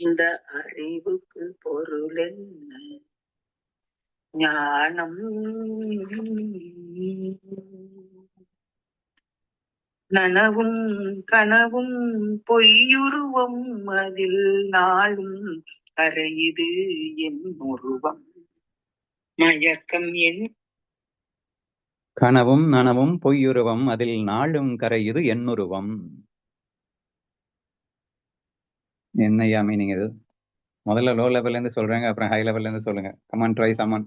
இந்த அறிவுக்கு பொருள் என்ன? ஞானம். நனவும் கனவும் பொய்யுருவம் அதில் நாளும் கரையுது என் உருவம். மயக்கம் என் கனவும் நனவும் பொய்யுருவம் அதில் நாளும் கரையுது என்னையா மீனிங் இது? முதல்ல லோ லெவல்ல இருந்து சொல்றாங்க அப்புறம் ஹை லெவல்ல இருந்து சொல்லுங்க. கமான் ட்ரை சமான்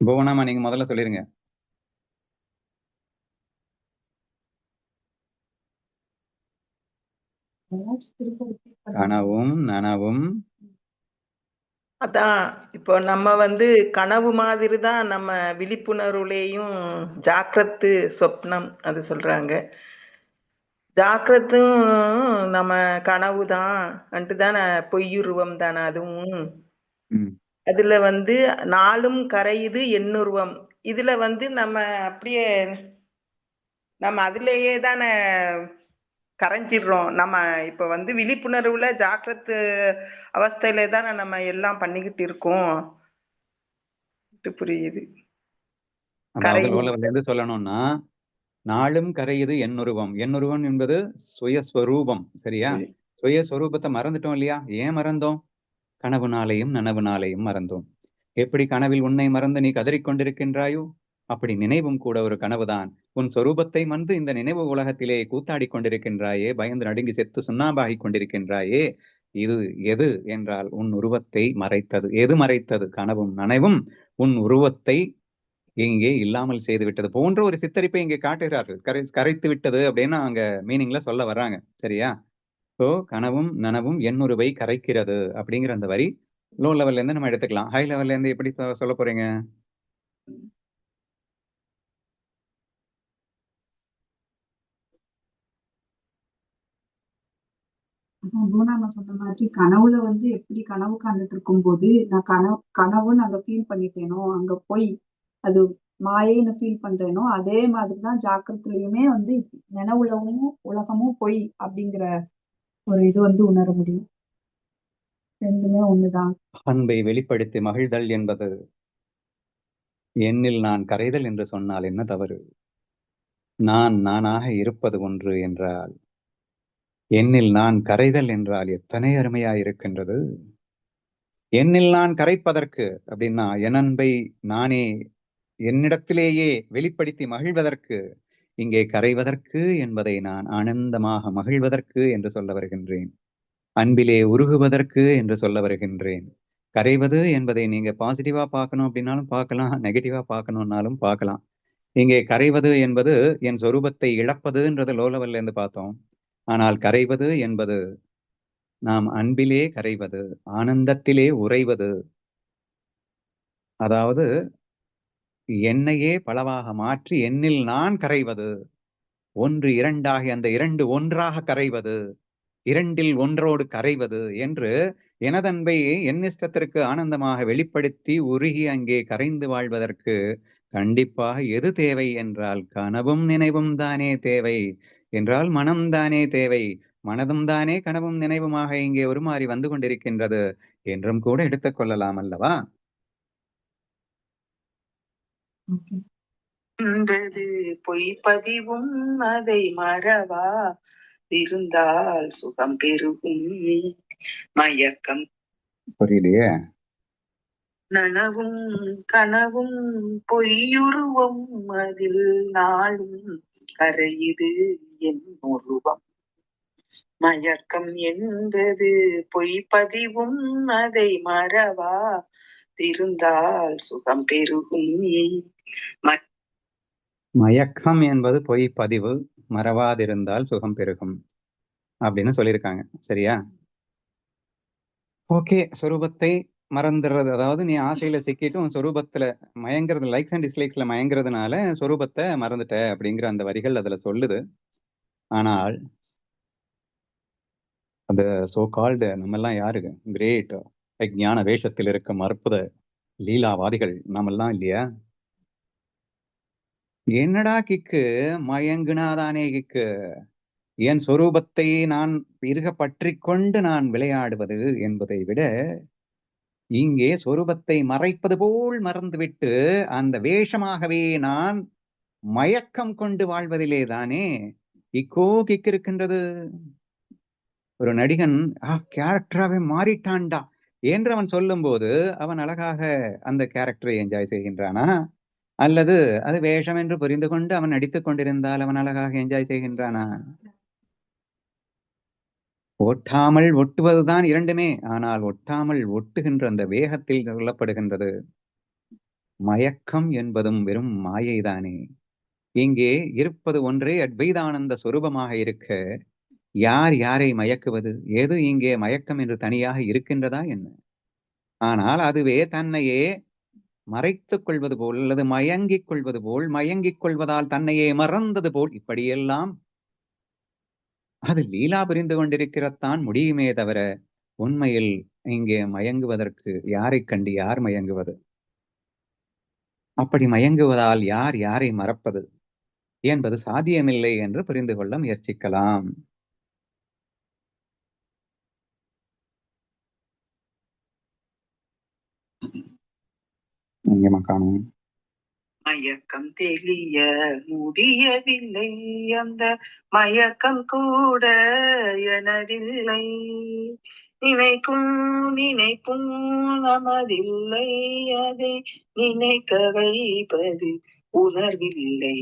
புவனாமா நீங்க முதல்ல சொல்லிருங்க. கனவும் நனவும். அதான் இப்போ நம்ம வந்து கனவு மாதிரி தான் நம்ம விழிப்புணர்வுலேயும் ஜாக்கிரத்து சொப்னம் அது சொல்றாங்க. ஜாக்கிரத்தும் நம்ம கனவு தான் தானே பொய்யுருவம் தானே அதுவும். ம், அதுல வந்து நாளும் கரையுது எண்ணுருவம். இதுல வந்து நம்ம அப்படியே நம்ம அதுலயே தானே கரைஞ்சிடுறோம். நம்ம இப்ப வந்து விழிப்புணர்வுல ஜாக்கிரத்து அவஸ்தையில தானே நம்ம எல்லாம் பண்ணிக்கிட்டு இருக்கோம். புரியுது. அதாவது கரையும். சொல்லணும்னா நாளும் கரையுது எண்ணுருவம் எண்ணுருவம் என்பது சுயஸ்வரூபம் சரியா? சுயஸ்வரூபத்தை மறந்துட்டோம் இல்லையா? ஏன் மறந்தோம்? கனவுனாலையும் நனவுனாலையும் மறந்தோம். எப்படி கனவில் உன்னை மறந்து நீ கதறிக் கொண்டிருக்கின்றாயோ அப்படி நினைவும் கூட ஒரு கனவுதான். உன் சொரூபத்தை மறந்து இந்த நினைவு உலகத்திலே கூத்தாடி கொண்டிருக்கின்றாயே பயந்து நடுங்கி செத்து சுண்ணாம்பாகிக் கொண்டிருக்கின்றாயே இது எது என்றால் உன் உருவத்தை மறைத்தது. எது மறைத்தது? கனவும் நனவும். உன் உருவத்தை இங்கே இல்லாமல் செய்து விட்டது போன்ற ஒரு சித்தரிப்பை இங்கே காட்டுகிறார்கள். கரை கரைத்து விட்டது அப்படின்னு அங்க மீனிங்ல சொல்ல வர்றாங்க. சரியா? ஸோ கனவும் நனவும் எண்ணுருவை கரைக்கிறது அப்படிங்கிற அந்த வரி. லோ லெவல்ல இருந்து நம்ம எடுத்துக்கலாம். ஹை லெவல்ல இருந்து எப்படி சொல்ல போறீங்க? சொன்ன மாதிரி கனவுல வந்து எப்படி கனவு காண்டுட்டு இருக்கும்போது நான் கனவு கனவுன்னு அங்க ஃபீல் பண்ணிட்டேனோ அங்க போய் அது மாயைன்னு ஃபீல் பண்றேனோ அதே மாதிரிதான் ஜாக்கிரத்துலயுமே வந்து நினைவுலவும் உலகமும் பொய் அப்படிங்கிற ஒரு இது வந்து உணர முடியும். ரெண்டுமே ஒண்ணுதான். அன்பை வெளிப்படுத்தி மகிழ்தல் என்பது என்னில் நான் கரைதல் என்று சொன்னால் என்ன தவறு? நான் நானாக இருப்பது ஒன்று என்றால் என்னில் நான் கரைதல் என்றால் எத்தனை அருமையா இருக்கின்றது என்னில் நான் கரைப்பதற்கு அப்படின்னா என் அன்பை நானே என்னிடத்திலேயே வெளிப்படுத்தி மகிழ்வதற்கு இங்கே கரைவதற்கு என்பதை நான் ஆனந்தமாக மகிழ்வதற்கு என்று சொல்ல வருகின்றேன். அன்பிலே உருகுவதற்கு என்று சொல்ல வருகின்றேன். கரைவது என்பதை நீங்க பாசிட்டிவா பார்க்கணும் அப்படின்னாலும் பார்க்கலாம் நெகட்டிவா பார்க்கணும்னாலும் பார்க்கலாம். இங்கே கரைவது என்பது என் சொரூபத்தை இழப்பதுன்றது லோலவல்ல இருந்து பார்த்தோம். ஆனால் கரைவது என்பது நாம் அன்பிலே கரைவது ஆனந்தத்திலே உறைவது. அதாவது என்னையே பலவாக மாற்றி என்னில் நான் கரைவது. ஒன்று இரண்டாகி அந்த இரண்டு ஒன்றாக கரைவது. இரண்டில் ஒன்றோடு கரைவது என்று எனதன்பை என் இஷ்டத்திற்கு ஆனந்தமாக வெளிப்படுத்தி உருகி அங்கே கரைந்து வாழ்வதற்கு கண்டிப்பாக எது தேவை என்றால் கனவும் நினைவும் தானே தேவை என்றால் மனம்தானே தேவை. மனதும் தானே கனவும் நினைவுமாக இங்கே உருமாறி வந்து கொண்டிருக்கின்றது என்றும் கூட எடுத்துக்கொள்ளலாம் அல்லவா? ஓகே என்றது பொய்ப்பதிவும் அதை மறவா? இருந்தால் சுகம் பெருகும். மயக்கம். புரியலையே. நனவும் கனவும் பொய்யுருவம் அதில் நாளும் கரையுது என் உருவம். மயக்கம் என்பது பொய்ப்பதிவும் அதை மறவா? இருந்தால் சுகம் பெருகும். மயக்கம் என்பது பொய் பதிவு மறவாதிருந்தால் சுகம் பெருகும் அப்படின்னு சொல்லியிருக்காங்க. சரியா? ஓகே சொரூபத்தை மறந்துடுறது. அதாவது நீ ஆசையில சிக்கிட்டு உன் சொரூபத்துல மயங்கிறது லைக்ஸ் அண்ட் டிஸ்லைக்ஸ்ல மயங்கிறதுனால சொரூபத்தை மறந்துட்ட அப்படிங்கிற அந்த வரிகள் அதுல சொல்லுது. ஆனால் அந்த சோ கால்டு நம்ம எல்லாம் யாருங்க கிரேட் ஞான வேஷத்தில் இருக்கும் அற்புத லீலாவாதிகள் நாமெல்லாம் இல்லையா? என்னடா கிக்கு? மயங்குனாதானே கிக்கு? என் சொரூபத்தை நான் இருக பற்றி கொண்டு நான் விளையாடுவது என்பதை விட இங்கே சொரூபத்தை மறைப்பது போல் மறந்துவிட்டு அந்த வேஷமாகவே நான் மயக்கம் கொண்டு வாழ்வதிலே தானே இக்கோ கிக் இருக்கின்றது? ஒரு நடிகன் ஆ கேரக்டராகவே மாறிட்டான்டா. என்று அவன் சொல்லும்போது அவன் அழகாக அந்த கேரக்டரை என்ஜாய் செய்கின்றானா? அல்லது அது வேஷம் என்று புரிந்து கொண்டு அவன் நடித்துக் கொண்டிருந்தால் அவன் அழகாக என்ஜாய் செய்கின்றானா? ஒட்டாமல் ஒட்டுவதுதான் இரண்டுமே. ஆனால் ஒட்டாமல் ஒட்டுகின்ற அந்த வேகத்தில் சொல்லப்படுகின்றது. மயக்கம் என்பதும் வெறும் மாயைதானே. இங்கே இருப்பது ஒன்றே அத்வைதானந்த சொரூபமாக இருக்க யார் யாரை மயக்குவது? எது இங்கே மயக்கம் என்று தனியாக இருக்கின்றதா என்ன? ஆனால் அதுவே தன்னையே மறைத்துக் கொள்வது போல் அல்லது மயங்கிக் கொள்வது போல் மயங்கிக் கொள்வதால் தன்னையே மறந்தது போல் இப்படியெல்லாம். அது லீலா புரிந்து கொண்டிருக்கிறதான் முடியுமே தவிர உண்மையில் இங்கே மயங்குவதற்கு யாரை கண்டு யார் மயங்குவது? அப்படி மயங்குவதால் யார் யாரை மறப்பது? என்பது சாத்தியமில்லை என்று புரிந்து கொள்ள முயற்சிக்கலாம். எங்கேம்மா காணும் மயக்கம் தெளிய முடியவில்லை. அந்த மயக்கம் கூட எனதில்லை. நினைக்கும் நினைப்பும் நமதில்லை. அதை நினைக்க வைப்பது உணர்வில்லை.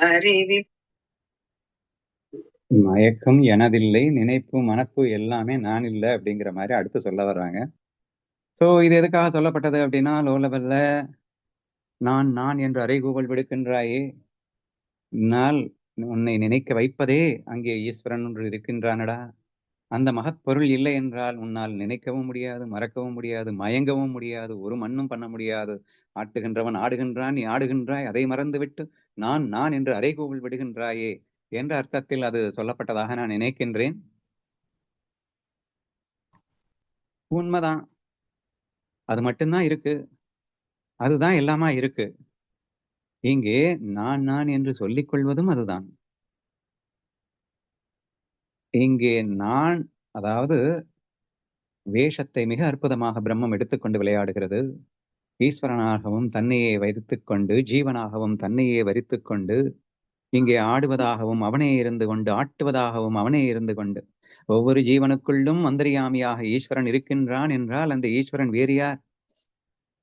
அறிவி மயக்கம் எனதில்லை. நினைப்பு மனப்பு எல்லாமே நான் இல்லை அப்படிங்கிற மாதிரி அடுத்து சொல்ல வர்றாங்க. ஸோ இது எதுக்காக சொல்லப்பட்டது அப்படின்னா லோ லெவல்ல நான் நான் என்று அறைகூவல் விடுக்கின்றாயே நாள் உன்னை நினைக்க வைப்பதே அங்கே ஈஸ்வரன் ஒன்று இருக்கின்றானடா. அந்த மகத் பொருள் இல்லை என்றால் உன்னால் நினைக்கவும் முடியாது மறக்கவும் முடியாது மயங்கவும் முடியாது ஒரு மண்ணும் பண்ண முடியாது. ஆட்டுகின்றவன் ஆடுகின்றான் நீ ஆடுகின்றாய் அதை மறந்துவிட்டு நான் நான் என்று அறைகூவல் விடுகின்றாயே என்ற அர்த்தத்தில் அது சொல்லப்பட்டதாக நான் நினைக்கின்றேன். உண்மைதான். அது மட்டும்தான் இருக்கு. அதுதான் எல்லாமா இருக்கு. இங்கே நான் நான் என்று சொல்லிக் கொள்வதும் அதுதான். இங்கே நான் அதாவது வேஷத்தை மிக அற்புதமாக பிரம்மம் எடுத்துக்கொண்டு விளையாடுகிறது. ஈஸ்வரனாகவும் தன்னையே வைத்துக் கொண்டு ஜீவனாகவும் தன்னையே வரித்துக் கொண்டு இங்கே ஆடுவதாகவும் அவனே இருந்து கொண்டு ஆட்டுவதாகவும் அவனே இருந்து கொண்டு ஒவ்வொரு ஜீவனுக்குள்ளும் அந்தரியாமியாக ஈஸ்வரன் இருக்கின்றான் என்றால் அந்த ஈஸ்வரன் வேறு யார்?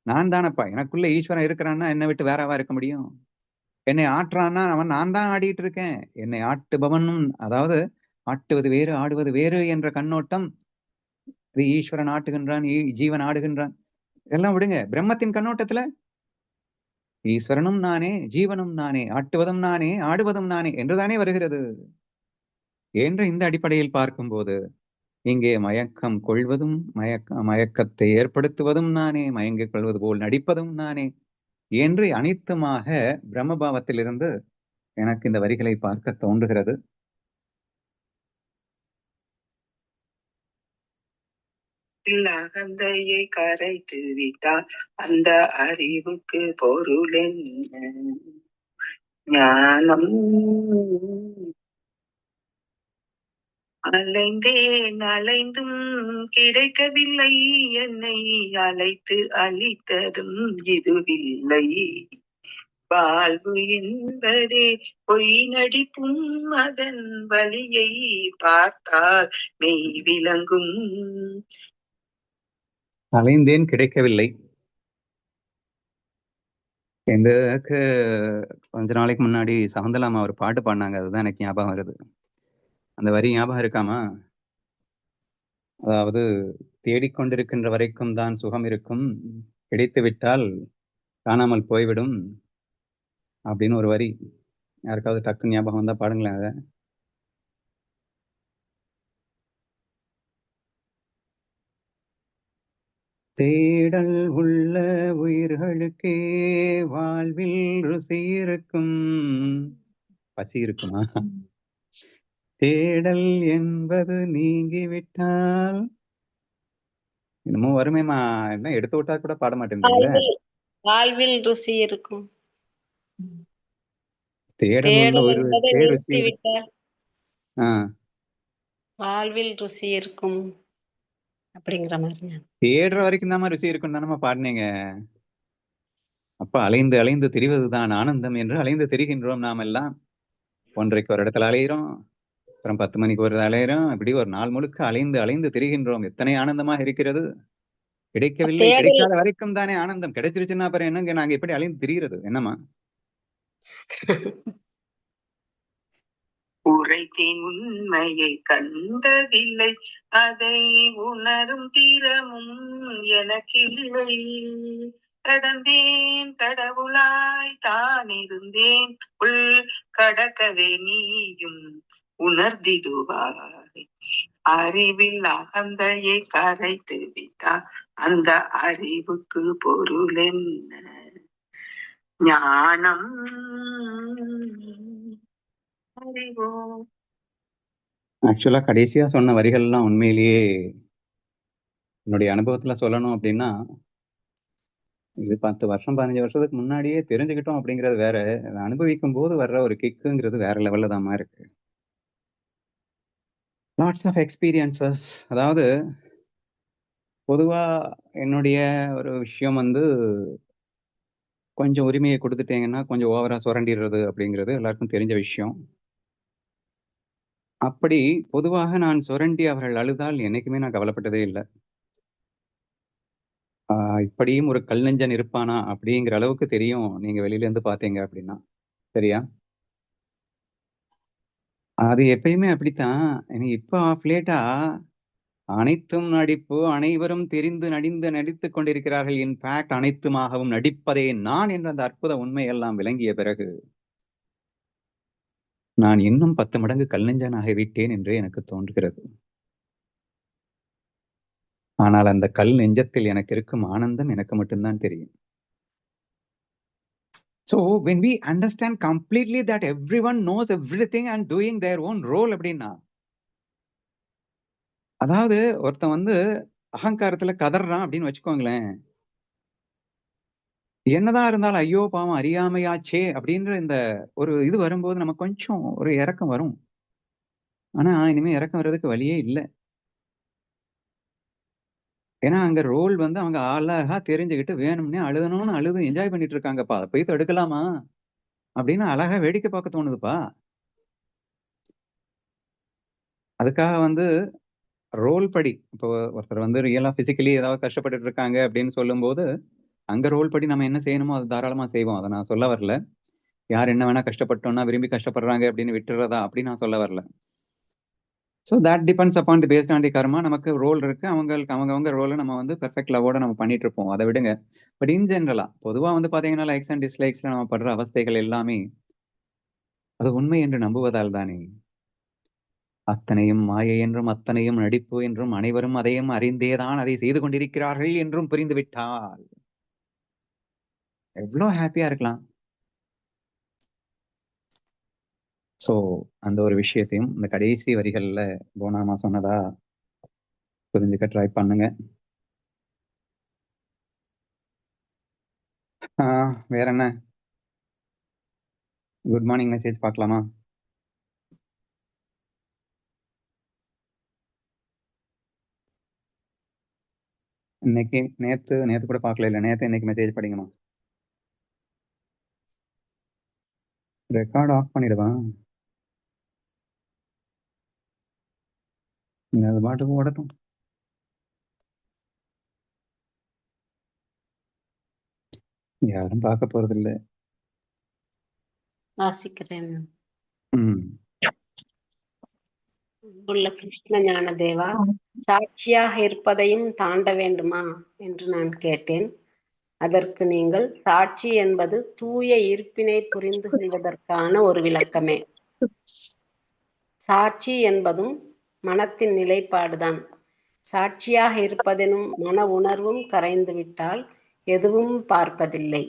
நான் தானப்பா. எனக்குள்ள ஈஸ்வரன் இருக்கிறான்னா என்னை விட்டு வேறவா இருக்க முடியும்? என்னை ஆற்றான்னா அவன் நான் தான் ஆடிட்டு இருக்கேன். என்னை ஆட்டுபவனும் அதாவது ஆட்டுவது வேறு ஆடுவது வேறு என்ற கண்ணோட்டம் இது ஈஸ்வரன் ஆட்டுகின்றான் ஜீவன் ஆடுகின்றான். எல்லாம் விடுங்க. பிரம்மத்தின் கண்ணோட்டத்துல? ஈஸ்வரனும் நானே ஜீவனும் நானே ஆட்டுவதும் நானே ஆடுவதும் நானே என்றுதானே வருகிறது? என்ற இந்த அடிப்படையில் பார்க்கும்போது இங்கே மயக்கம் கொள்வதும் மயக்க மயக்கத்தை ஏற்படுத்துவதும் நானே மயங்கிக் கொள்வது போல் நடிப்பதும் நானே என்று அனைத்துமாக பிரம்மபாவத்திலிருந்து எனக்கு இந்த வரிகளை பார்க்க தோன்றுகிறது. அகந்தையை கரைத்து விட்டால் அந்த அறிவுக்கு பொருள் என்ன? ஞானம் அலைந்தேன் அலைந்தும் கிடைக்கவில்லை. என்னை அழைத்து அழித்ததும் இதுவில்லை. வாழ்வு என்பதே பொய் நடிப்பும் அதன் வழியை பார்த்தால் மெய் விளங்கும். அலைந்தேன் கிடைக்கவில்லை. இந்த கொஞ்ச நாளைக்கு முன்னாடி சகந்தலாமா ஒரு பாட்டு பாடினாங்க. அதுதான் எனக்கு ஞாபகம் வருது. அந்த வரி ஞாபகம் இருக்காமா? அதாவது தேடிக்கொண்டிருக்கின்ற வரைக்கும் தான் சுகம் இருக்கும். கிடைத்து விட்டால் காணாமல் போய்விடும் அப்படின்னு ஒரு வரி. யாருக்காவது டக்கு ஞாபகம் வந்தா பாடுங்களேன் அதை. தேடல் உள்ள உயிர்களுக்கே வாழ்வில் ருசி இருக்கும். பசி இருக்குமா? தேடல் என்பது நீங்கிவிட்டால். என்னமோ வருமேமா என்ன எடுத்து விட்டா கூட பாட மாட்டேன்றீங்களே வாழ்வில் ருசி இருக்கும். தேடல் என்பதை ருசி. வாழ்வில் ருசி இருக்கும். அப்படிங்கிற மாதிரி தேடுற வரைக்கும் தான் ருசி இருக்கும் தானம்மா பாடினீங்க. அப்ப அலைந்து அலைந்து திரிவதுதான் ஆனந்தம் என்று அலைந்து திரிகின்றோம் நாம் எல்லாம் ஒன்றைக்கு ஒரு இடத்துல அலையிறோம். அப்புறம் பத்து மணிக்கு ஒரு அலையிறோம். இப்படி ஒரு நாள் முழுக்க அலைந்து அலைந்து திரிகின்றோம். எத்தனை ஆனந்தமாக இருக்கிறது? கிடைக்கவில்லை. கிடைக்காத வரைக்கும் தானே ஆனந்தம். கிடைச்சிருச்சுன்னா அப்புறம் என்னங்க? நாங்க எப்படி அலைந்து திரிகிறது என்னம்மா? உரைத்தேன் உண்மையை கண்டதில்லை. அதை உணரும் தீரமும் எனக்கில்லை. கடந்தேன் கடவுளாய் தான் இருந்தேன் உள் கடக்கவே நீயும் உணர்ந்திடுவாய் அறிவில் அகந்தையை கரைத்து விட்டார் அந்த அறிவுக்கு பொருள் என்ன? ஞானம். அறிவோ? ஆக்சுவலா கடைசியா சொன்ன வரிகள்லாம் உண்மையிலேயே என்னுடைய அனுபவத்துல சொல்லணும் அப்படின்னா இது பத்து வருஷம் பதினஞ்சு வருஷத்துக்கு முன்னாடியே தெரிஞ்சுக்கிட்டோம் அப்படிங்கிறது வேற. அனுபவிக்கும் போது வர்ற ஒரு கிக்குங்கிறது வேற லெவல்ல தான் இருக்கு. லாட்ஸ் ஆஃப் எக்ஸ்பீரியன்சஸ் அதாவது பொதுவாக என்னுடைய ஒரு விஷயம் வந்து கொஞ்சம் உரிமையை கொடுத்துட்டீங்கன்னா கொஞ்சம் ஓவராக சுரண்டிடுறது அப்படிங்கிறது எல்லாருக்கும் தெரிஞ்ச விஷயம். அப்படி பொதுவாக நான் சுரண்டி அவர்கள் அழுதால் என்னைக்குமே நான் கவலைப்பட்டதே இல்லை. இப்படியும் ஒரு கல் நெஞ்சன் இருப்பானா அப்படிங்கிற அளவுக்கு தெரியும். நீங்க வெளியில இருந்து பாத்தீங்க அப்படின்னா. சரியா? அது எப்பயுமே அப்படித்தான். இப்போ இப்ப ஆஃப் லேட்டா அனைத்தும் நடிப்பு அனைவரும் தெரிந்து நடிந்து நடித்துக் கொண்டிருக்கிறார்கள். இன்ஃபேக்ட் அனைத்துமாகவும் நடிப்பதே நான் என்ற அந்த அற்புத உண்மையெல்லாம் விளங்கிய பிறகு நான் இன்னும் பத்து மடங்கு கல்நெஞ்சனாக விட்டேன் என்று எனக்கு தோன்றுகிறது. ஆனால் அந்த கல் நெஞ்சத்தில் எனக்கு இருக்கும் ஆனந்தம் எனக்கு மட்டும்தான் தெரியும். So when we understand completely that everyone knows everything and doing their own role அப்படின்னா அதாவது ஒருத்தன் வந்து அகங்காரத்துல கதறான் அப்படின்னு வச்சுக்கோங்களேன். என்னதான் இருந்தாலும் ஐயோ பாவம் அறியாமையாச்சே அப்படின்ற இந்த ஒரு இது வரும்போது நமக்கு கொஞ்சம் ஒரு இறக்கம் வரும். ஆனா இனிமே இறக்கம் வர்றதுக்கு வழியே இல்லை. ஏன்னா அங்க ரோல் வந்து அவங்க அழகா தெரிஞ்சுக்கிட்டு வேணும்னே அழுதணும்னு அழுது என்ஜாய் பண்ணிட்டு இருக்காங்கப்பா அதை போய் தடுக்கலாமா? அப்படின்னு அழகா வேடிக்கை பார்க்க தோணுதுப்பா. அதுக்காக வந்து ரோல் படி. இப்போ ஒருத்தர் வந்து ரியலா பிசிக்கலி ஏதாவது கஷ்டப்பட்டுட்டு இருக்காங்க அப்படின்னு சொல்லும்போது அங்க ரோல் படி நம்ம என்ன செய்யணுமோ அது தாராளமா செய்வோம். அதை நான் சொல்ல வரல. யார் என்ன வேணா கஷ்டப்பட்டோம்னா விரும்பி கஷ்டப்படுறாங்க அப்படின்னு விட்டுறதா அப்படின்னு நான் சொல்ல வரல. So that depends upon the based on the karma நமக்கு ரோல் இருக்கு. அவங்களுக்கு அவங்கவுங்க ரோலை நம்ம வந்து பெர்ஃபெக்ட் லவோட நம்ம பண்ணிட்டு இருப்போம் அதை விடுங்க. பட் இன் ஜென்ரலா பொதுவா வந்து பாத்தீங்கன்னா லைக்ஸ் அண்ட் டிஸ்லைக்ஸ்ல நம்ம படுற அவஸ்தைகள் எல்லாமே அது உண்மை என்று நம்புவதால் தானே. அத்தனையும் மாயை என்றும் அத்தனையும் நடிப்பு என்றும் அனைவரும் அதையும் அறிந்தேதான் அதை செய்து கொண்டிருக்கிறார்கள் என்றும் புரிந்து விட்டால் எவ்வளோ ஹாப்பியா இருக்கலாம். சோ அந்த ஒரு விஷயத்தையும் இந்த கடைசி வரிகள்ல போனாமா சொன்னதா புரிஞ்சுக்க ட்ரை பண்ணுங்க. ஆஹ் வேற என்ன? குட் மார்னிங் மெசேஜ் பார்க்கலாமா? இன்னைக்கு நேத்து நேத்து கூட பார்க்கல இல்லை. நேத்து இன்னைக்கு மெசேஜ் படிங்கம்மா. ரெக்கார்ட் ஆஃப் பண்ணிடுவா. நீங்க அது பாட்டுக்கு ஓடட்டும் யாரும் பார்க்க போறது இல்ல வாசிக்கிறேன் உள்ள கிருஷ்ண ஞான தேவா சாட்சியாக இருப்பதையும் தாண்ட வேண்டுமா என்று நான் கேட்டேன் அதற்கு நீங்கள் சாட்சி என்பது தூய இருப்பினை புரிந்து கொள்வதற்கான ஒரு விளக்கமே சாட்சி என்பதும் மனத்தின் நிலைப்பாடுதான். சாட்சியாக இருப்பதெனும் மன உணர்வும் கரைந்து விட்டால் எதுவும் பார்ப்பதில்லை.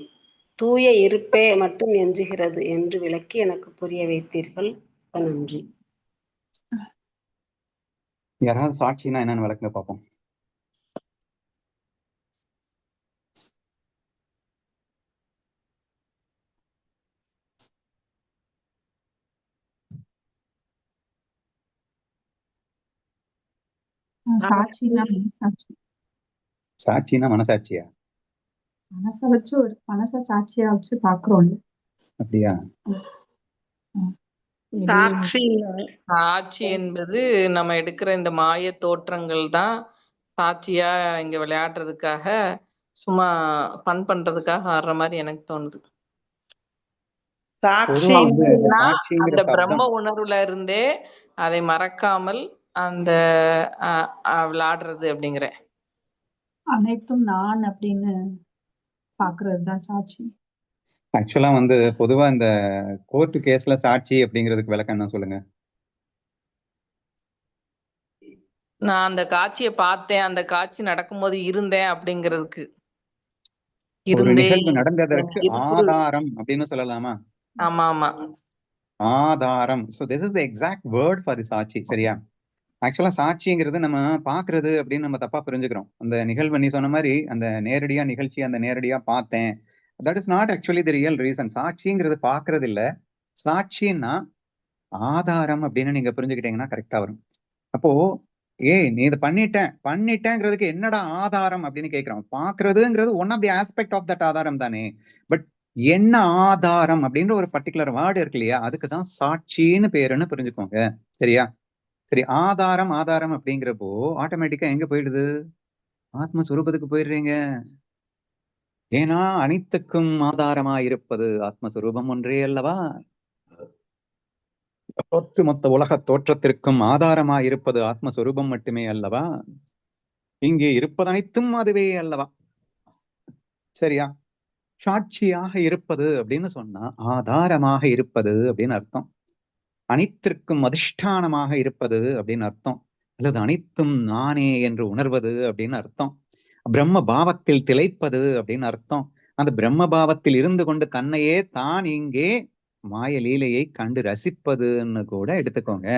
தூய இருப்பே மட்டும் எஞ்சுகிறது என்று விளக்கி எனக்கு புரிய வைத்தீர்கள். நன்றி. யாராவது சாட்சினா என்னன்னு விளக்குங்க பார்ப்போம் சாட்சினா மனசாட்சி. சாட்சினா மனசாட்சியா? மனசை வச்சு ஒரு மனசை சாட்சியா வச்சு பாக்குறோம்ல அப்படியா? சாட்சி சாட்சி என்பது நம்ம எடுக்கிற இந்த மாய தோற்றங்கள் தான் சாட்சியா இங்க விளையாடுறதுக்காக சும்மா ஃபன் பண்றதுக்காக ஆடுற மாதிரி எனக்கு தோணுது. சாட்சிங்கிற அந்த பிரம்ம உணர்வுல இருந்தே அதை மறக்காமல் அந்த விளையாடுறது அப்படிங்கிறேன். அனைத்தும் நான் அப்படின்னு பாக்குறது தான் சாட்சி. ஆக்சுவலா வந்து பொதுவா இந்த கோர்ட்டு கேஸ்ல சாட்சி அப்படிங்கிறதுக்கு விளக்கம் என்ன சொல்லுங்க. நான் அந்த காட்சியை பார்த்தேன். அந்த காட்சி நடக்கும்போது இருந்தேன் அப்படிங்கிறதுக்கு. நடந்ததற்கு. ஆதாரம் அப்படின்னு சொல்லலாமா? ஆமா ஆமா. ஆதாரம். So this is the exact word for the sakshi சரியா? ஆக்சுவலா சாட்சிங்கிறது நம்ம பாக்குறது அப்படின்னு நம்ம தப்பா புரிஞ்சுக்கிறோம். அந்த நிகழ்வு நீ சொன்ன மாதிரி அந்த நேரடியா நிகழ்ச்சி அந்த நேரடியா பார்த்தேன். That is not actually the real reason சாட்சிங்கிறது பாக்குறது இல்ல சாட்சின்னா ஆதாரம் அப்படின்னு நீங்க புரிஞ்சுக்கிட்டீங்கன்னா கரெக்டா வரும். அப்போ ஏய் நீ இதை பண்ணிட்டேன். பண்ணிட்டேங்கிறதுக்கு என்னடா ஆதாரம் அப்படின்னு கேட்கிறோம் பாக்குறதுங்கிறது one of the aspect of that adharam தானே. பட் என்ன ஆதாரம் அப்படின்ற ஒரு பர்டிகுலர் வேர்டு இருக்கு இல்லையா? அதுக்கு தான் சாட்சின்னு பேருன்னு புரிஞ்சுக்கோங்க. சரியா? சரி ஆதாரம் ஆதாரம் அப்படிங்கிறப்போ ஆட்டோமேட்டிக்கா எங்க போயிடுது? ஆத்மஸ்வரூபத்துக்கு போயிடுறீங்க. ஏன்னா அனைத்துக்கும் ஆதாரமா இருப்பது ஆத்மஸ்வரூபம் ஒன்றே அல்லவா? ஒட்டுமொத்த உலக தோற்றத்திற்கும் ஆதாரமா இருப்பது ஆத்மஸ்வரூபம் மட்டுமே அல்லவா? இங்கே இருப்பது அனைத்தும் அதுவே அல்லவா? சரியா? சாட்சியாக இருப்பது அப்படின்னு சொன்னா ஆதாரமாக இருப்பது அப்படின்னு அர்த்தம். அனைத்திற்கும் அதிஷ்டானமாக இருப்பது அப்படின்னு அர்த்தம். அல்லது அனைத்தும் நானே என்று உணர்வது அப்படின்னு அர்த்தம். பிரம்ம பாவத்தில் திளைப்பது அப்படின்னு அர்த்தம். அந்த பிரம்ம பாவத்தில் இருந்து கொண்டு தன்னையே தான் இங்கே மாய லீலையை கண்டு ரசிப்பதுன்னு கூட எடுத்துக்கோங்க.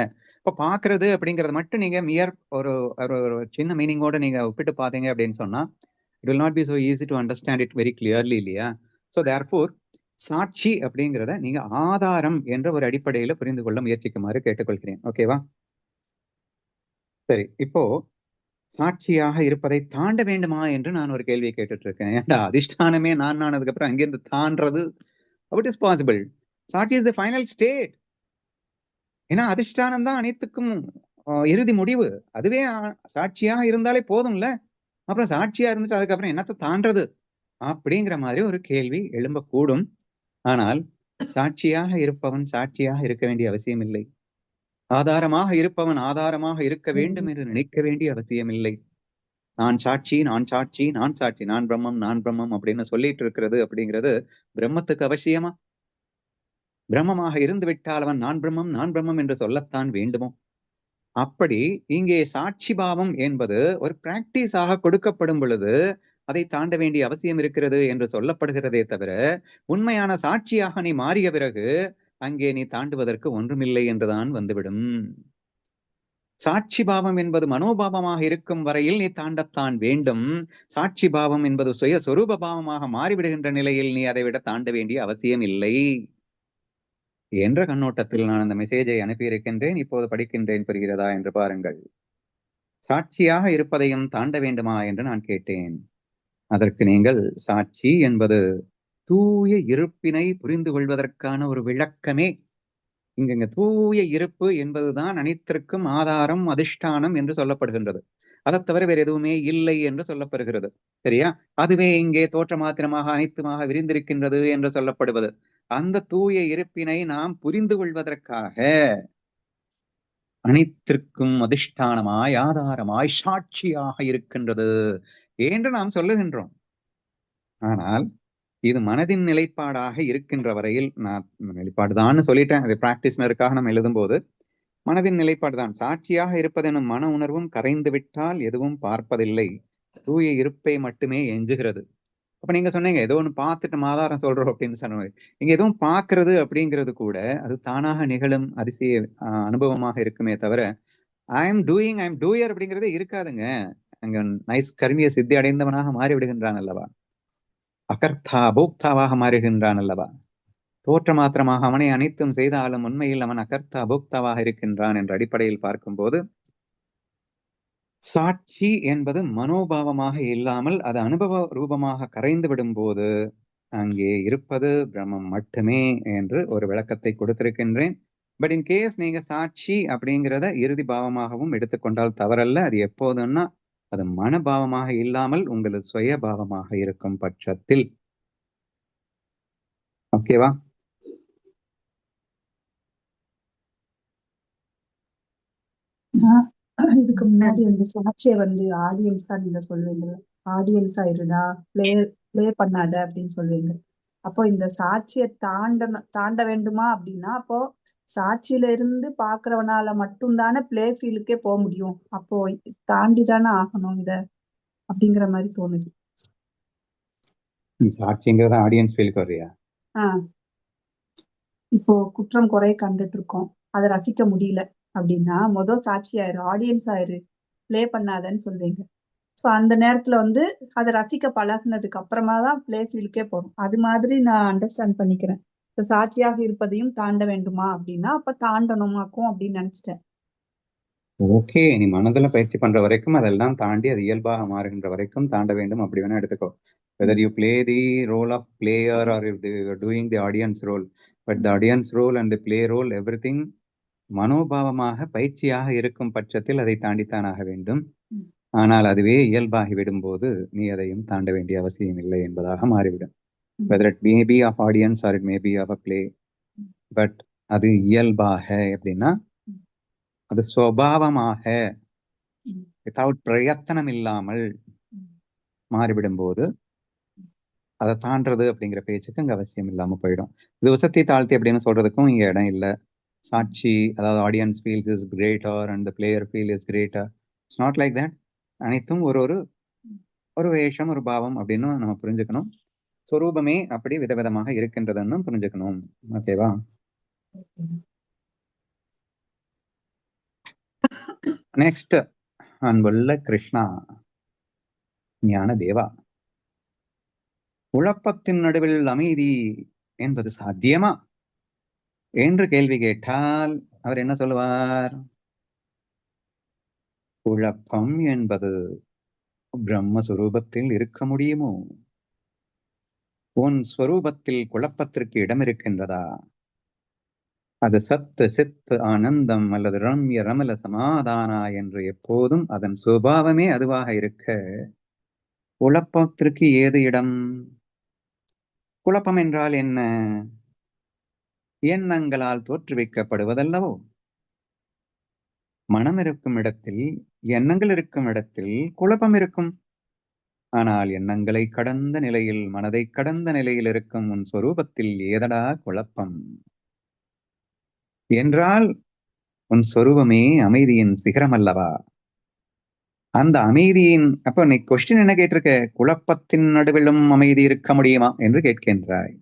இப்ப பாக்குறது அப்படிங்கறது மட்டும் நீங்க மியர் ஒரு ஒரு சின்ன மீனிங்கோட நீங்க ஒப்பிட்டு பாத்தீங்க அப்படின்னு சொன்னா it will not be so easy to understand it very clearly இல்லையா? ஸோ தேர்ஃபோர் சாட்சி அப்படிங்கிறத நீங்க ஆதாரம் என்ற ஒரு அடிப்படையில புரிந்து கொள்ள முயற்சிக்குமாறு கேட்டுக்கொள்கிறேன். ஓகேவா சரி இப்போ சாட்சியாக இருப்பதை தாண்ட வேண்டுமா என்று நான் ஒரு கேள்வியை கேட்டுட்டு இருக்கேன் ஏன்டா அதிஷ்டானமே நான் ஆனதுக்கு அப்புறம் அங்கிருந்து தாண்டது out is possible sakshi is the final state ஏன்னா அதிஷ்டானம் தான் அனைத்துக்கும் இறுதி முடிவு. அதுவே சாட்சியாக இருந்தாலே போதும்ல? அப்புறம் சாட்சியா இருந்துட்டு அதுக்கப்புறம் என்னத்தை தாண்டது அப்படிங்கிற மாதிரி ஒரு கேள்வி எழும்பக்கூடும். ஆனால் சாட்சியாக இருப்பவன் சாட்சியாக இருக்க வேண்டிய அவசியமில்லை. ஆதாரமாக இருப்பவன் ஆதாரமாக இருக்க வேண்டும் என்று நினைக்க வேண்டிய அவசியமில்லை. நான் சாட்சி நான் சாட்சி நான் சாட்சி நான் பிரம்மம் நான் பிரம்மம் அப்படின்னு சொல்லிட்டு இருக்கிறது அப்படிங்கிறது பிரம்மத்துக்கு அவசியமா? பிரம்மமாக இருந்து விட்டால் அவன் நான் பிரம்மம் நான் பிரம்மம் என்று சொல்லத்தான் வேண்டுமோ? அப்படி இங்கே சாட்சி பாவம் என்பது ஒரு பிராக்டிஸாக கொடுக்கப்படும் பொழுது அதை தாண்ட வேண்டிய அவசியம் இருக்கிறது என்று சொல்லப்படுகிறதே தவிர உண்மையான சாட்சியாக நீ மாறிய பிறகு அங்கே நீ தாண்டுவதற்கு ஒன்றுமில்லை என்றுதான் வந்துவிடும். சாட்சி பாவம் என்பது மனோபாவமாக இருக்கும் வரையில் நீ தாண்டத்தான் வேண்டும். சாட்சி பாவம் என்பது சுய சொரூப பாவமாக மாறிவிடுகின்ற நிலையில் நீ அதை விட தாண்ட வேண்டிய அவசியம் இல்லை. என்ற கண்ணோட்டத்தில் நான் அந்த மெசேஜை அனுப்பியிருக்கின்றேன். இப்போது படிக்கின்றேன். புரிகிறதா என்று பாருங்கள். சாட்சியாக இருப்பதையும் தாண்ட வேண்டுமா என்று நான் கேட்டேன். அதற்கு நீங்கள் சாட்சி என்பது தூய இருப்பினை புரிந்து கொள்வதற்கான ஒரு விளக்கமே. இங்க தூய இருப்பு என்பதுதான் அனைத்திற்கும் ஆதாரம் அதிஷ்டானம் என்று சொல்லப்படுகின்றது. அதை தவிர வேறு எதுவுமே இல்லை என்று சொல்லப்படுகிறது. சரியா? அதுவே இங்கே தோற்ற மாத்திரமாக அனைத்துமாக விரிந்திருக்கின்றது என்று சொல்லப்படுவது. அந்த தூய இருப்பினை நாம் புரிந்து கொள்வதற்காக அனைத்திற்கும் அதிஷ்டானமாய் ஆதாரமாய் சாட்சியாக இருக்கின்றது என்று நாம் சொல்லுகின்றோம். ஆனால் இது மனதின் நிலைப்பாடாக இருக்கின்ற வரையில் நான் நிலைப்பாடுதான்னு சொல்லிட்டேன். அது பிராக்டிஸ்னருக்காக நம்ம எழுதும்போது மனதின் நிலைப்பாடு தான் சாட்சியாக இருப்பதெனும் மன உணர்வும் கரைந்து விட்டால் எதுவும் பார்ப்பதில்லை. தூய இருப்பை மட்டுமே எஞ்சுகிறது. அப்ப நீங்க சொன்னீங்க ஏதோ ஒன்று பார்த்துட்டு ஆதாரம் சொல்றோம் அப்படின்னு சொன்னது இங்க எதுவும் பார்க்கறது அப்படிங்கிறது கூட அது தானாக நிகழும் அதிசய அனுபவமாக இருக்குமே தவிர I am doing I am doer அப்படிங்கிறதே இருக்காதுங்க. அங்க நைஸ் கருமிய சித்தி அடைந்தவனாக மாறி விடுகின்றான் அல்லவா? அகர்த்தா போக்தாவாக மாறுகின்றான் அல்லவா? தோற்ற மாத்திரமாக அவனை அனைத்தும் செய்தாலும் உண்மையில் அவன் அகர்த்தா போக்தாவாக இருக்கின்றான் என்ற அடிப்படையில் பார்க்கும்போது சாட்சி என்பது மனோபாவமாக இல்லாமல் அது அனுபவ ரூபமாக கரைந்து விடும்போது அங்கே இருப்பது பிரம்மம் மட்டுமே என்று ஒரு விளக்கத்தை கொடுத்திருக்கின்றேன். பட் இன் கேஸ் நீங்க சாட்சி அப்படிங்கிறத இறுதி பாவமாகவும் எடுத்துக்கொண்டால் தவறல்ல. அது எப்போதுன்னா அது மனபாவமாக இல்லாமல் உங்களது சுய பாவமாக இருக்கும் பட்சத்தில். ஓகேவா Yeah. இதுக்கு முன்னாடி அந்த சாட்சியை வந்து ஆடியன்ஸா நீங்க சொல்லுவீங்க. ஆடியன்ஸா இருடா பிளே பிளே பண்ணாத அப்படின்னு சொல்லுவீங்க. அப்போ இந்த சாட்சியை தாண்ட தாண்ட வேண்டுமா அப்படின்னா அப்போ சாட்சியில இருந்து பாக்குறவனால மட்டும்தானே பிளே ஃபீலுக்கே போக முடியும். அப்போ தாண்டி தானே ஆகணும் இத அப்படிங்கிற மாதிரி தோணுது. சாட்சிங்கிறத ஆடியன்ஸ் ஃபீலுக்கு வர்றியா? ஆஹ் இப்போ குற்றம் குறைய கண்டுட்டு இருக்கோம் அதை ரசிக்க முடியல. அப்படின்னா மொதல் சாட்சி ஆயிரு ஆடியன்ஸ் ஆயிரு ப்ளே பண்ணாதன்னு சொல்வீங்க ஸோ அந்த நேரத்துல வந்து அதை ரசிக்க பழகினதுக்கு அப்புறமா தான் ப்ளே ஃபீலுக்கே போறோம். அது மாதிரி நான் அண்டர்ஸ்டாண்ட் பண்ணிக்கிறேன். இப்போ சாட்சியாக இருப்பதையும் தாண்ட வேண்டுமா அப்படின்னா அப்ப தாண்டணுமாக்கும் அப்படின்னு நினைச்சிட்டேன். ஓகே. நீ மனதுல பயிற்சி பண்ற வரைக்கும் அதெல்லாம் தாண்டி அது இயல்பாக மாறுகின்ற வரைக்கும் தாண்ட வேண்டும். அப்படி வேணா எடுத்துக்கோ. Whether you play the role of player or doing the audience role but the audience role and the play role everything மனோபாவமாக பயிற்சியாக இருக்கும் பட்சத்தில் அதை தாண்டித்தான் ஆக வேண்டும் ம். ஆனால் அதுவே இயல்பாகி விடும்போது நீ அதையும் தாண்ட வேண்டிய அவசியம் இல்லை என்பதாக மாறிவிடும் ம். whether it may be of audience or it may be of a play ம். பட் அது இயல்பாக எப்படின்னா ம். அது சுவாவமாக ம். வித்தவுட் பிரயத்தனம் இல்லாமல் ம். மாறிவிடும்போது அதை தாண்டறது அப்படிங்கிற பேச்சுக்கு அங்க அவசியம் இல்லாம போயிடும் இது உசத்தி தாழ்த்தி அப்படின்னு சொல்றதுக்கும் இங்க இடம் இல்ல சாட்சி அதாவது audience feels is greater and the player feel is greater it's not like that அனைத்தும் ஒரு ஒரு ஒரு வேஷம் ஒரு பாவம் அப்படின்னு நம்ம புரிஞ்சுக்கணும். சொரூபமே அப்படி விதவிதமாக இருக்கின்றதுன்னு புரிஞ்சுக்கணும். ஓகேவா? நெக்ஸ்ட் அன்புள்ள கிருஷ்ணா ஞான தேவா குழப்பத்தின் நடுவில் அமைதி என்பது சாத்தியமா? என்று கேள்வி கேட்டால் அவர் என்ன சொல்லுவார்? குழப்பம் என்பது பிரம்மஸ்வரூபத்தில் இருக்க முடியுமோ? உன் ஸ்வரூபத்தில் குழப்பத்திற்கு இடம் இருக்கின்றதா? அது சத்து சித்து ஆனந்தம் அல்லது ரம்ய ரமல சமாதானா என்று எப்போதும் அதன் சுபாவமே அதுவாக இருக்க குழப்பத்திற்கு ஏது இடம்? குழப்பம் என்றால் என்ன? எண்ணங்களால் தோற்றுவிக்கப்படுவதல்லவோ? மனம் இருக்கும் இடத்தில் எண்ணங்கள் இருக்கும் இடத்தில் குழப்பம் இருக்கும். ஆனால் எண்ணங்களை கடந்த நிலையில் மனதை கடந்த நிலையில் இருக்கும் உன் சொரூபத்தில் ஏதடா குழப்பம்? என்றால் உன் சொரூபமே அமைதியின் சிகரம் அல்லவா அந்த அமைதியின் அப்ப நீ கொஸ்டின் என்ன கேட்டிருக்க? குழப்பத்தின் நடுவிலும் அமைதி இருக்க முடியுமா? என்று கேட்கின்றாய்.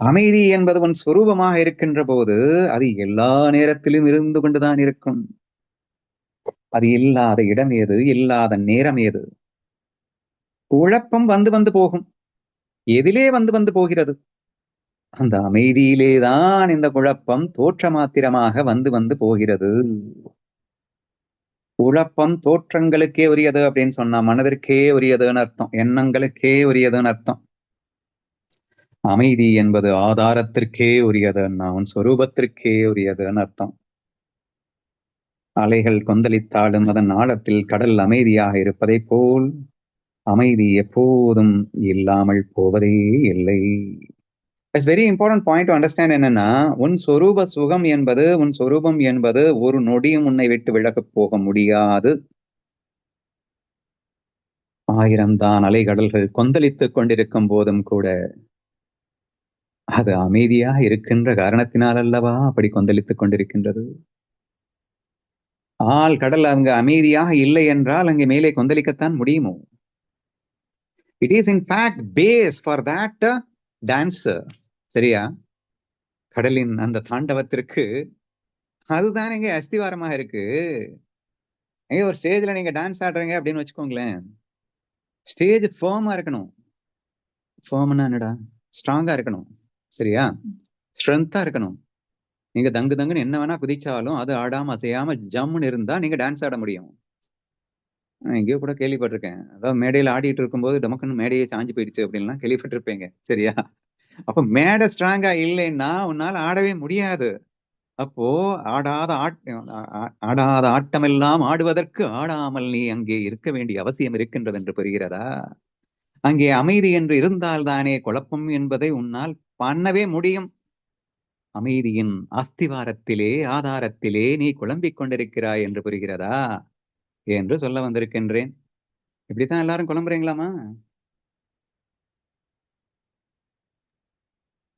அமைதி என்பது உன் சொரூபமாக இருக்கின்ற போது அது எல்லா நேரத்திலும் இருந்து கொண்டுதான் இருக்கும். அது இல்லாத இடம் ஏது இல்லாத நேரம் ஏது குழப்பம் வந்து வந்து போகும். எதிலே வந்து வந்து போகிறது. அந்த அமைதியிலேதான் இந்த குழப்பம் தோற்ற மாத்திரமாக வந்து வந்து போகிறது. குழப்பம் தோற்றங்களுக்கே உரியது அப்படின்னு சொன்னா மனதிற்கே உரியதுன்னு அர்த்தம். எண்ணங்களுக்கே உரியதுன்னு அர்த்தம். அமைதி என்பது ஆதாரத்திற்கே உரியதுன்னா உன் சொரூபத்திற்கே உரியதுன்னு அர்த்தம். அலைகள் கொந்தளித்தாலும் அதன் ஆழத்தில் கடல் அமைதியாக இருப்பதை போல் அமைதி எப்போதும் இல்லாமல் போவதே இல்லை. It's very important point to understand என்னன்னா உன் சொரூப சுகம் என்பது உன் சொரூபம் என்பது ஒரு நொடியும் உன்னை விட்டு விலகப் போக முடியாது. ஆயிரம் தான் அலைகடல்கள் கொந்தளித்துக் கொண்டிருக்கும் போதும் கூட அது அமைதியாக இருக்கின்ற காரணத்தினால் அல்லவா அப்படி கொந்தளித்துக் கொண்டிருக்கின்றது? ஆள் கடல் அங்கு அமைதியாக இல்லை என்றால் அங்கே மேலே கொந்தளிக்கத்தான் முடியுமோ? It is in fact base for that dancer சரியா? கடலின் அந்த தாண்டவத்திற்கு அதுதான் இங்க அஸ்திவாரமாக இருக்கு. ஏ ஒரு ஸ்டேஜ்ல நீங்க டான்ஸ் ஆடுறீங்க அப்படின்னு வச்சுக்கோங்களேன். ஸ்டேஜ் ஃபேமா இருக்கணும். ஃபேம்னா என்னடா? ஸ்ட்ராங்கா இருக்கணும். சரியா? ஸ்ட்ரென்த்தா இருக்கணும். நீங்க தங்கு தங்குன்னு என்ன வேணா குதிச்சாலும் அது ஆடாம அசையாம ஜம்முன்னு இருந்தா நீங்க டான்ஸ் ஆட முடியும். நான் எங்கேயோ கூட கேள்விப்பட்டிருக்கேன். அதாவது மேடையில ஆடிட்டு இருக்கும்போது டமக்குன்னு மேடையே சாஞ்சு போயிடுச்சு அப்படின்லாம் கேள்விப்பட்டிருப்பீங்க. சரியா? அப்ப மேடை ஸ்ட்ராங்கா இல்லைன்னா உன்னால ஆடவே முடியாது. அப்போ ஆடாத ஆட்டம் ஆ- ஆடாத ஆட்டமெல்லாம் ஆடுவதற்கு ஆடாமல் நீ அங்கே இருக்க வேண்டிய அவசியம் இருக்கின்றது என்று புரிகிறதா? அங்கே அமைதி என்று இருந்தால்தானே குழப்பம் என்பதை உன்னால் பண்ணவே முடியும். அமைதியின் அஸ்திவாரத்திலே ஆதாரத்திலே நீ குழம்பிக் கொண்டிருக்கிறாய் என்று புரிகிறதா? என்று சொல்ல வந்திருக்கின்றேன். இப்படித்தான் எல்லாரும் குழம்புறீங்களாமா?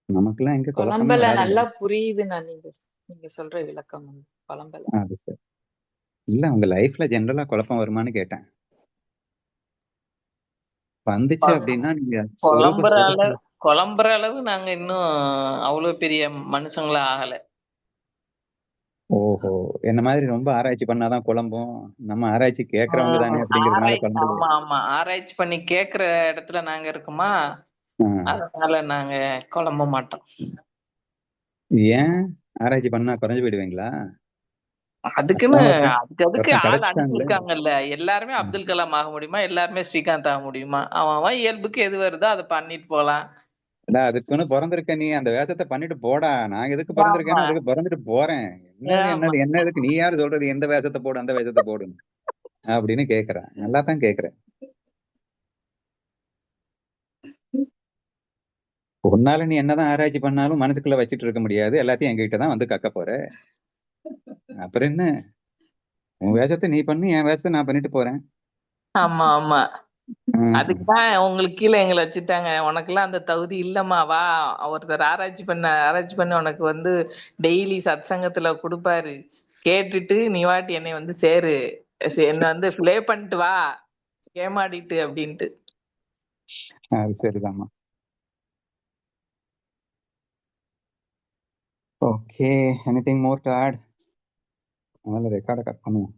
நமக்கெல்லாம் எங்க குழப்பமே குழம்பல நல்லா புரியுது நான் நீங்க நீங்க சொல்ற விளக்கம் குழம்பல. அது சரி. இல்ல உங்க லைஃப்ல ஜெனரலா குழப்பம் வருமான்னு கேட்டேன். வந்துச்சு அப்படின்னா நீங்க குழம்புற அளவு நாங்க இன்னும் அவ்வளவு பெரிய மனுஷங்களா ஆகல. ஓஹோ. என்ன மாதிரி ரொம்ப ஆராய்ச்சி பண்ணாதான் குழம்பும். நம்ம ஆராய்ச்சி கேட்கறவங்க தானே அப்படிங்கறதுனால குழம்புது ஆமா ஆமா. ஆராய்ச்சி பண்ணி கேக்குற இடத்துல நாங்க இருக்கோமா அதனால நாங்க குழம்ப மாட்டோம். ஏன்? ஆராய்ச்சி பண்ணா குறைஞ்சு போயிடுவீங்களா? அதுக்குன்னு அதுக்கு அதுக்கு ஆள் அனுப்பியிருக்காங்கல்ல. எல்லாருமே. அப்துல் கலாம் ஆக முடியுமா? எல்லாருமே ஸ்ரீகாந்த் ஆக முடியுமா? அவன் அவன் இயல்புக்கு எது வருதோ அதை பண்ணிட்டு போலாம் அதுக்குன்னு பிறந்திருக்க நீ அந்த வேஷத்தை பண்ணிட்டு போடா. நான் எதுக்கு ஆமா. பிறந்திருக்கேன்னு அதுக்கு பிறந்துட்டு போறேன். என்னது என்ன எதுக்கு? நீ யாரு சொல்றது? எந்த வேஷத்தை போடு அந்த வேஷத்தை போடுன்னு. அப்படின்னு கேக்குறேன். நல்லா தான் கேக்குறேன். உன்னால நீ என்னதான் ஆராய்ச்சி பண்ணாலும் மனசுக்குள்ள வச்சிட்டு இருக்க முடியாது. எல்லாத்தையும் எங்ககிட்ட தான் வந்து கக்க போற. அப்புறம் என்ன? உன் வேஷத்தை நீ பண்ணு என் வேஷத்தை நான் பண்ணிட்டு போறேன். ஆமா ஆமா. அதுக்குதான் உங்களுக்கு கீழே எங்களை வச்சுட்டாங்க. உனக்கெல்லாம் அந்த தகுதி இல்லம்மா வா. ஒருத்தர் ஆராய்ச்சி பண்ண ஆராய்ச்சி பண்ணி உனக்கு வந்து டெய்லி சத் சங்கத்துல கொடுப்பாரு. கேட்டுட்டு நீ வாட்டி என்னை வந்து சேரு. என்ன வந்து ப்ளே பண்ணிட்டு வா. ஏமாடிட்டு அப்படின்ட்டு. அது சரிதாம்மா. Okay anything more to add அதனால ரெக்கார்டை கட் பண்ணுவோம்.